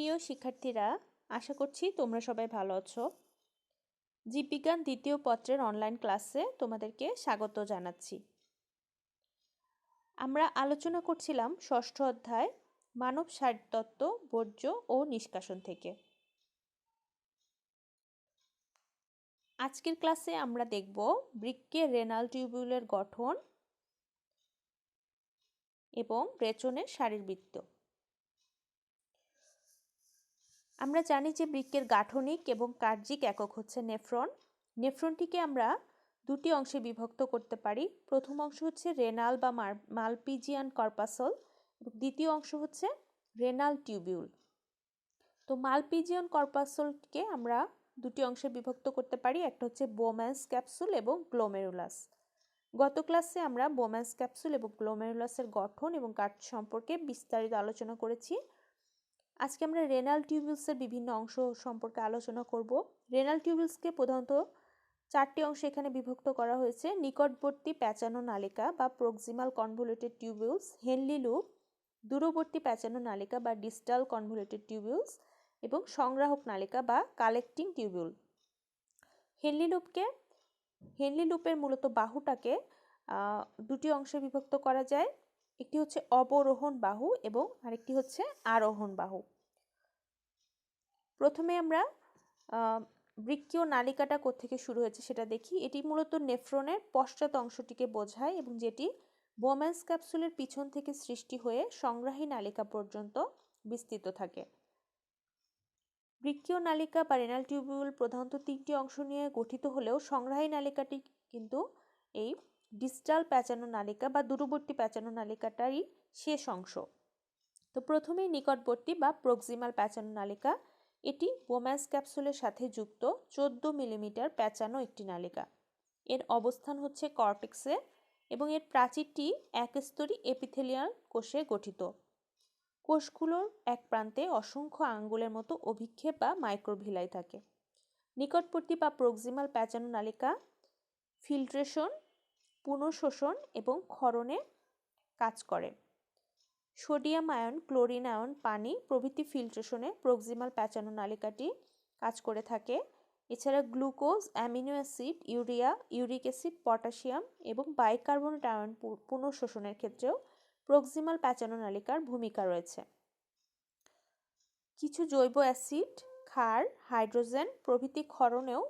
প্রিয় শিক্ষার্থীরা, আশা করছি তোমরা সবাই ভালো আছো। জীববিজ্ঞান দ্বিতীয় পত্রের অনলাইন ক্লাসে তোমাদেরকে স্বাগত জানাচ্ছি। আমরা আলোচনা করছিলাম ষষ্ঠ অধ্যায়, মানব শারীরতত্ত্ব বর্জ্য ও নিষ্কাশন থেকে। আজকের ক্লাসে আমরা দেখব বৃক্কে রেনাল টিউবিউলের গঠন এবং রেচনের শারীরবৃত্ত। আমরা জানি যে বৃক্কের গাঠনিক এবং কার্যিক একক হচ্ছে নেফ্রন। নেফ্রনটিকে আমরা দুটি অংশে বিভক্ত করতে পারি। প্রথম অংশ হচ্ছে রেনাল বা মালপিজিয়ান কর্পাসল এবং দ্বিতীয় অংশ হচ্ছে রেনাল টিউবিউল। তো মালপিজিয়ান কর্পাসলকে আমরা দুটি অংশে বিভক্ত করতে পারি। একটা হচ্ছে বোম্যান্স ক্যাপসুল এবং গ্লোমেরুলাস। গত ক্লাসে আমরা বোম্যান্স ক্যাপসুল এবং গ্লোমেরুলাসের গঠন এবং কাঠ সম্পর্কে বিস্তারিত আলোচনা করেছি। আজকে আমরা রেনাল টিউবিলসের বিভিন্ন অংশ সম্পর্কে আলোচনা করব। রেনাল টিউবিলসকে প্রধানত চারটি অংশে এখানে বিভক্ত করা হয়েছে, নিকটবর্তী প্যাঁচানো নালিকা বা proximal convoluted tubules Henle's loop দূরবর্তী প্যাঁচানো নালিকা বা ডিস্টাল কনভুলেটেড টিউবিউলস এবং সংগ্রাহক নালিকা বা কালেক্টিং টিউবিউল হেনলি লুপকে হেনলি লুপের মূলত বাহুটাকে দুটি অংশে বিভক্ত করা যায়। একটি হচ্ছে অবরোহণ বাহু এবং আরেকটি হচ্ছে আরোহণ বাহু। প্রথমে আমরা বৃক্ষীয় নালিকাটা কোথেকে শুরু হয়েছে সেটা দেখি। এটি মূলত নেফ্রনের পশ্চাৎ অংশটিকে বোঝায় এবং যেটি বোম্যান্স ক্যাপসুলের পিছন থেকে সৃষ্টি হয়ে সংগ্রাহী নালিকা পর্যন্ত বিস্তৃত থাকে। বৃক্ষীয় নালিকা বা রেনাল টিউবিউল প্রধানত তিনটি অংশ নিয়ে গঠিত হলেও সংগ্রাহী নালিকাটি কিন্তু এই ডিস্টাল প্যাঁচানো নালিকা বা দূরবর্তী প্যাঁচানো নালিকাটারই শেষ অংশ। তো প্রথমেই নিকটবর্তী বা প্রক্সিমাল প্যাঁচানো নালিকা, এটি বোম্যান্স ক্যাপসুলের সাথে যুক্ত চোদ্দ মিলিমিটার প্যাঁচানো একটি নালিকা। এর অবস্থান হচ্ছে কর্টেক্সে এবং এর প্রাচীরটি একস্তরী এপিথেলিয়াল কোষে গঠিত। কোষগুলোর এক প্রান্তে অসংখ্য আঙ্গুলের মতো অভিক্ষেপ বা মাইক্রোভিলাই থাকে। নিকটবর্তী বা প্রক্সিমাল প্যাঁচানো নালিকা, ফিল্ট্রেশন পুনঃশোষণ এবং ক্ষরণে কাজ করে। সোডিয়াম আয়ন, ক্লোরিন আয়ন, পানি প্রভৃতি ফিল্ট্রেশনে প্রক্সিমাল প্যাচানো নালিকাটি কাজ করে থাকে। এছাড়া glucose, amino acid, urea, uric acid, potassium এবং বাইকার্বনেট আয়ন পুনঃশোষণের ক্ষেত্রেও প্রক্সিমাল প্যাচানো নালিকার ভূমিকা রয়েছে। কিছু জৈব অ্যাসিড, ক্ষার, হাইড্রোজেন প্রভৃতি ক্ষরণেও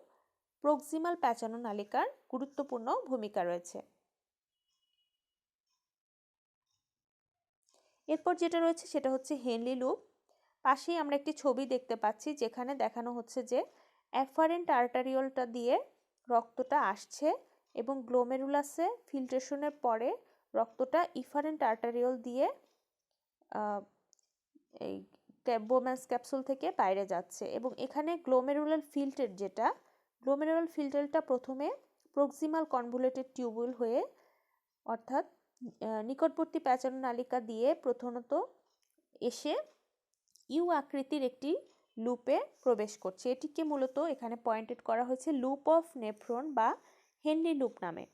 প্রক্সিমাল প্যাচানো নালিকার গুরুত্বপূর্ণ ভূমিকা রয়েছে। এরপর যেটা রয়েছে সেটা হচ্ছে হেনলি লুপ। পাশেই আমরা একটি ছবি দেখতে পাচ্ছি যেখানে দেখানো হচ্ছে যে অ্যাফারেন্ট আর্টারিওলটা দিয়ে রক্তটা আসছে এবং গ্লোমেরুলাসে ফিল্ট্রেশনের পরে রক্তটা ইফারেন্ট আর্টারিওল দিয়ে এই বোম্যান্স ক্যাপসুল থেকে বাইরে যাচ্ছে এবং এখানে গ্লোমেরুলাল ফিল্টার যেটা গ্লোমেরুলাল ফিল্টারটা প্রথমে প্রক্সিমাল কনভুলেটেড টিউবুল হয়ে, অর্থাৎ নিকটবর্তী প্যাচানো নালিকা দিয়ে প্রথমত এসে ইউ আকৃতির একটি লুপে প্রবেশ করছে। এটিকে মূলত এখানে পয়েন্টেড করা হয়েছে লুপ অফ নেফ্রন বা হেনলি লুপ নামে।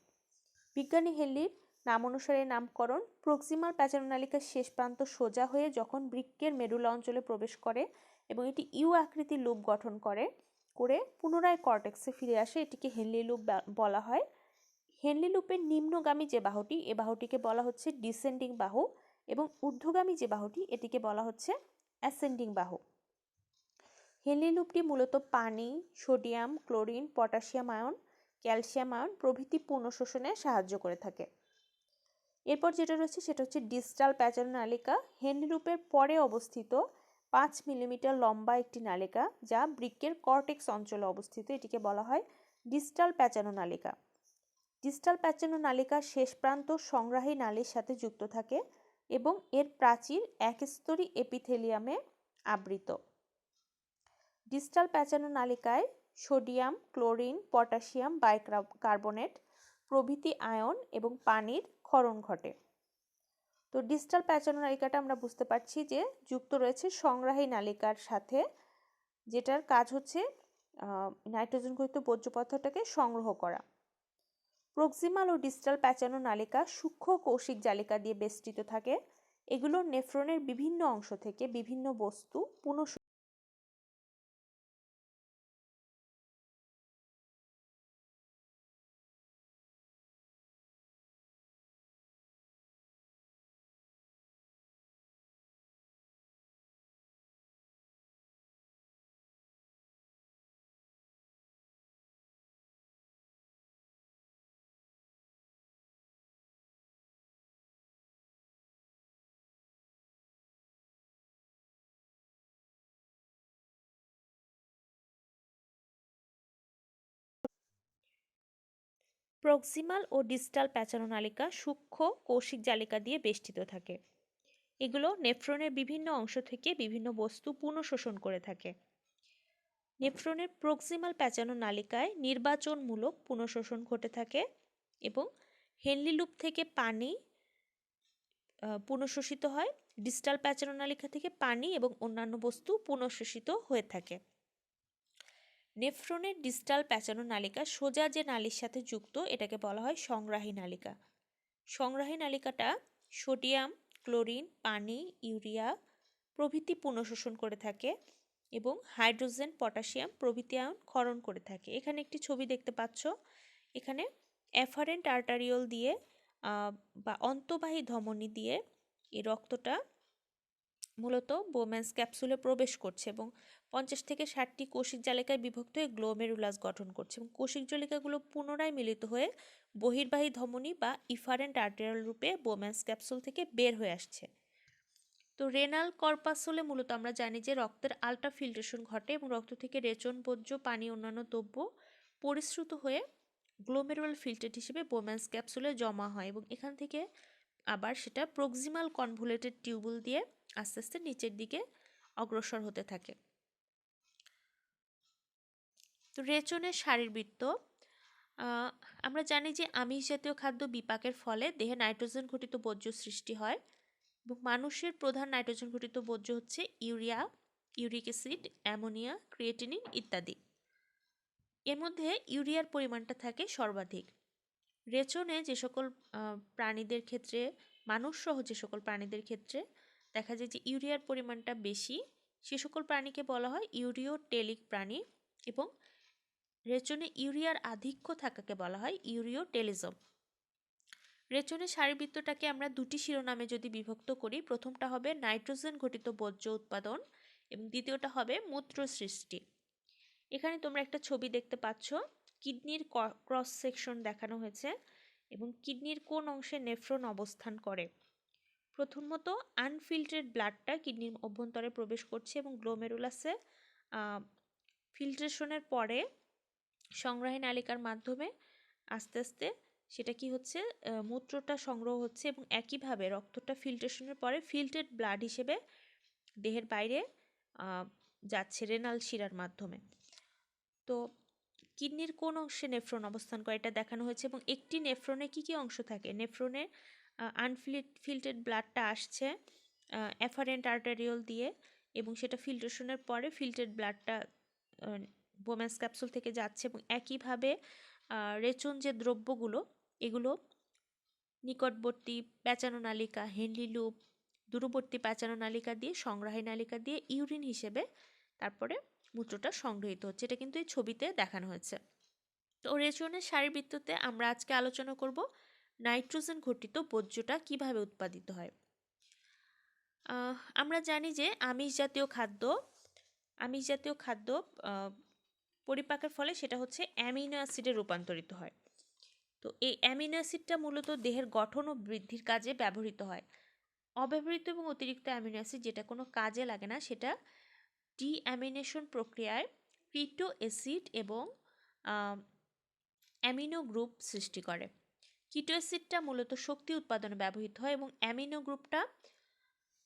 বিজ্ঞানী হেনলির নাম অনুসারে নামকরণ প্রক্সিমাল প্যাচানো নালিকার শেষ প্রান্ত সোজা হয়ে যখন বৃক্কের মেরুলা অঞ্চলে প্রবেশ করে এবং এটি ইউ আকৃতির লুপ গঠন করে করে পুনরায় কর্টেক্সে ফিরে আসে, এটিকে হেনলি লুপ বলা হয়। হেনলি লুপের নিম্নগামী যে বাহুটি, এ বাহুটিকে বলা হচ্ছে ডিসেন্ডিং বাহু এবং ঊর্ধ্বগামী যে বাহুটি, এটিকে বলা হচ্ছে অ্যাসেন্ডিং বাহু। হেনলি লুপটি মূলত পানি, sodium, chlorine, potassium ion, calcium ion প্রভৃতি পুনঃশোষণে সাহায্য করে থাকে। এরপর যেটা রয়েছে সেটা হচ্ছে ডিস্টাল প্যাচার নালিকা হেনলি লুপের পরে অবস্থিত পাঁচ মিলিমিটার লম্বা একটি নালিকা, যা বৃক্কের কর্টেক্স অঞ্চলে অবস্থিত। এটিকে বলা হয় ডিস্টাল প্যাচানো নালিকা। ডিস্টাল প্যাচানো নালিকার শেষ প্রান্ত সংগ্রাহী নালীর সাথে যুক্ত থাকে এবং এর প্রাচীর একস্তরী এপিথেলিয়ামে আবৃত। ডিস্টাল প্যাচানো নালিকায় সোডিয়াম, ক্লোরিন, পটাশিয়াম বাইকার্বনেট প্রভৃতি আয়ন এবং পানির ক্ষরণ ঘটে। তো ডিস্টাল প্যাচানো নালিকাটা আমরা বুঝতে পারছি যে যুক্ত রয়েছে সংগ্রাহী নালিকার সাথে, যেটার কাজ হচ্ছে নাইট্রোজেন গঠিত বর্জ্য পদার্থটাকে সংগ্রহ করা। প্রক্সিমাল ও ডিস্টাল প্যাচানো নালিকা সূক্ষ্ম কৌশিক জালিকা দিয়ে বেষ্টিত থাকে। এগুলো নেফ্রনের বিভিন্ন অংশ থেকে বিভিন্ন বস্তু পুনঃ প্রক্সিমাল ও ডিস্টাল প্যাচানো নালিকা সূক্ষ্ম কৌশিক জালিকা দিয়ে বেষ্টিত থাকে। এগুলো নেফ্রনের বিভিন্ন অংশ থেকে বিভিন্ন বস্তু পুনঃশোষণ করে থাকে। নেফ্রনের প্রক্সিমাল প্যাচানো নালিকায় নির্বাচনমূলক পুনঃশোষণ ঘটে থাকে এবং হেনলি লুপ থেকে পানি পুনঃশোষিত হয়। ডিস্টাল প্যাচানো নালিকা থেকে পানি এবং অন্যান্য বস্তু পুনঃশোষিত হয়ে থাকে। নেফ্রনের ডিস্টাল প্যাঁচানো নালিকা সোজা যে নালির সাথে যুক্ত, এটাকে বলা হয় সংগ্রাহী নালিকা। সংগ্রাহী নালিকাটা সোডিয়াম, ক্লোরিন, পানি, ইউরিয়া প্রভৃতি পুনঃশোষণ করে থাকে এবং হাইড্রোজেন, পটাশিয়াম প্রভৃতি আয়ন ক্ষরণ করে থাকে। এখানে একটি ছবি দেখতে পাচ্ছ। এখানে অ্যাফারেন্ট আর্টারিওল দিয়ে বা অন্তবাহী ধমনী দিয়ে এই রক্তটা মূলত বোম্যান্স ক্যাপসুলে প্রবেশ করছে এবং পঞ্চাশ থেকে ষাটটি কোষিক জালিকায় বিভক্ত হয়ে গ্লোমেরুলাস গঠন করছে এবং কোষিক জালিকাগুলো পুনরায় মিলিত হয়ে বহির্বাহী ধমনী বা ইফারেন্ট আর্টেরিয়াল রূপে বোম্যান্স ক্যাপসুল থেকে বের হয়ে আসছে। তো রেনাল কর্পাসলে মূলত আমরা জানি যে রক্তের আলট্রা ফিল্ট্রেশন ঘটে এবং রক্ত থেকে রেচন, বর্জ্য, পানি, অন্যান্য দ্রব্য পরিশ্রুত হয়ে গ্লোমেরুলাল ফিল্টেট হিসেবে বোম্যান্স ক্যাপসুলে জমা হয় এবং এখান থেকে আবার সেটা প্রক্সিমাল কনভুলেটেড টিউবুল দিয়ে আস্তে আস্তে নিচের দিকে অগ্রসর হতে থাকে। তো রেচনের শারীরবৃত্ত আমরা জানি যে আমিষ জাতীয় খাদ্য বিপাকের ফলে দেহে নাইট্রোজেন ঘটিত বর্জ্য সৃষ্টি হয় এবং মানুষের প্রধান নাইট্রোজেন ঘটিত বর্জ্য হচ্ছে urea, uric acid, ammonia, creatinine ইত্যাদি। এর মধ্যে ইউরিয়ার পরিমাণটা থাকে সর্বাধিক। রেচনে যে সকল প্রাণীদের ক্ষেত্রে মানুষসহ যে সকল প্রাণীদের ক্ষেত্রে দেখা যায় যে ইউরিয়ার পরিমাণটা বেশি, সে সকল প্রাণীকে বলা হয় ইউরিওটেলিক প্রাণী এবং রেচনে ইউরিয়ার আধিক্য থাকাকে বলা হয় ইউরিওটেলিজম। রেচনের শারীরবৃত্তটাকে আমরা দুটি শিরোনামে যদি বিভক্ত করি, প্রথমটা হবে নাইট্রোজেন ঘটিত বর্জ্য উৎপাদন এবং দ্বিতীয়টা হবে মূত্র সৃষ্টি এখানে তোমরা একটা ছবি দেখতে পাচ্ছ। কিডনির ক্রস সেকশন দেখানো হয়েছে এবং কিডনির কোন অংশে নেফ্রন অবস্থান করে। প্রথমত আনফিল্টারেড ব্লাডটা কিডনির অভ্যন্তরে প্রবেশ করছে এবং গ্লোমেরুলাসে ফিল্ট্রেশনের পরে সংগ্রাহী নালিকার মাধ্যমে আস্তে আস্তে সেটা কি হচ্ছে মূত্রটা সংগ্রহ হচ্ছে এবং একইভাবে রক্তটা ফিল্ট্রেশনের পরে ফিল্টেড ব্লাড হিসেবে দেহের বাইরে যাচ্ছে রেনাল শিরার মাধ্যমে। তো কিডনির কোন অংশে নেফ্রন অবস্থান করে, এটা দেখানো হয়েছে। এবং একটি নেফ্রনে কি কি অংশ থাকে? নেফ্রনে আনফিল্ট ফিল্টেড ব্লাডটা আসছে অ্যাফারেন্ট আর্টারিওল দিয়ে এবং সেটা ফিল্ট্রেশনের পরে ফিল্টেড ব্লাডটা বোম্যান্স ক্যাপসুল থেকে যাচ্ছে এবং একইভাবে রেচন যে দ্রব্যগুলো, এগুলো নিকটবর্তী প্যাঁচানো নালিকা হেনলি লুপ দূরবর্তী প্যাচানো নালিকা দিয়ে সংগ্রাহী নালিকা দিয়ে ইউরিন হিসেবে, তারপরে মূত্রটা সংগৃহীত হচ্ছে। এটা কিন্তু এই ছবিতে দেখানো হয়েছে। তো রেচনের শারীরবৃত্ততে আমরা আজকে আলোচনা করব নাইট্রোজেন ঘটিত বর্জ্যটা কীভাবে উৎপাদিত হয়। আমরা জানি যে আমিষ জাতীয় খাদ্য, আমিষ জাতীয় খাদ্য পরিপাকের ফলে সেটা হচ্ছে অ্যামিনো অ্যাসিডে রূপান্তরিত হয়। তো এই অ্যামিনো অ্যাসিডটা মূলত দেহের গঠন ও বৃদ্ধির কাজে ব্যবহৃত হয়। অব্যবহৃত এবং অতিরিক্ত অ্যামিনো অ্যাসিড যেটা কোনো কাজে লাগে না, সেটা ডিঅ্যামিনেশন প্রক্রিয়ায় ক্রিটো অ্যাসিড এবং অ্যামিনো গ্রুপ সৃষ্টি করে। কিটো অ্যাসিডটা মূলত শক্তি উৎপাদনে ব্যবহৃত হয় এবং অ্যামিনো গ্রুপটা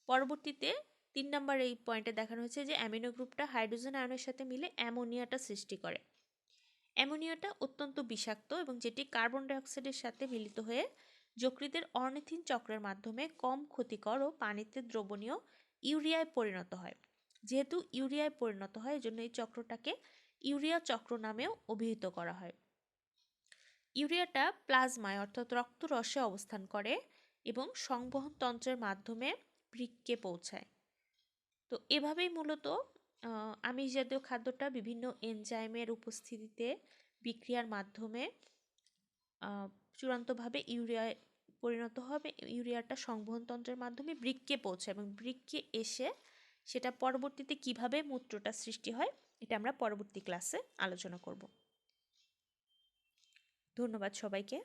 পরবর্তীতে তিন নম্বর এই পয়েন্টে দেখানো হয়েছে যে অ্যামিনো গ্রুপটা হাইড্রোজেন আয়নের সাথে মিলে অ্যামোনিয়াটা সৃষ্টি করে। অ্যামোনিয়াটা অত্যন্ত বিষাক্ত এবং যেটি কার্বন ডাইঅক্সাইডের সাথে মিলিত হয়ে যকৃতের অর্নিথিন চক্রের মাধ্যমে কম ক্ষতিকর ও পানিতে দ্রবণীয় ইউরিয়ায় পরিণত হয়। যেহেতু ইউরিয়ায় পরিণত হয়, এজন্য এই চক্রটাকে ইউরিয়া চক্র নামেও অভিহিত করা হয়। ইউরিয়াটা প্লাজমায়, অর্থাৎ রক্তরসে অবস্থান করে এবং সংবহন তন্ত্রের মাধ্যমে বৃক্কে পৌঁছায়। তো এভাবেই মূলত আমিষ জাতীয় খাদ্যটা বিভিন্ন এনজাইমের উপস্থিতিতে বিক্রিয়ার মাধ্যমে চূড়ান্তভাবে ইউরিয়ায় পরিণত হবে। ইউরিয়াটা সংবহনতন্ত্রের মাধ্যমে বৃক্কে পৌঁছায় এবং বৃক্কে এসে সেটা পরবর্তীতে কীভাবে মূত্রটা সৃষ্টি হয় এটা আমরা পরবর্তী ক্লাসে আলোচনা করব। ধন্যবাদ সবাইকে।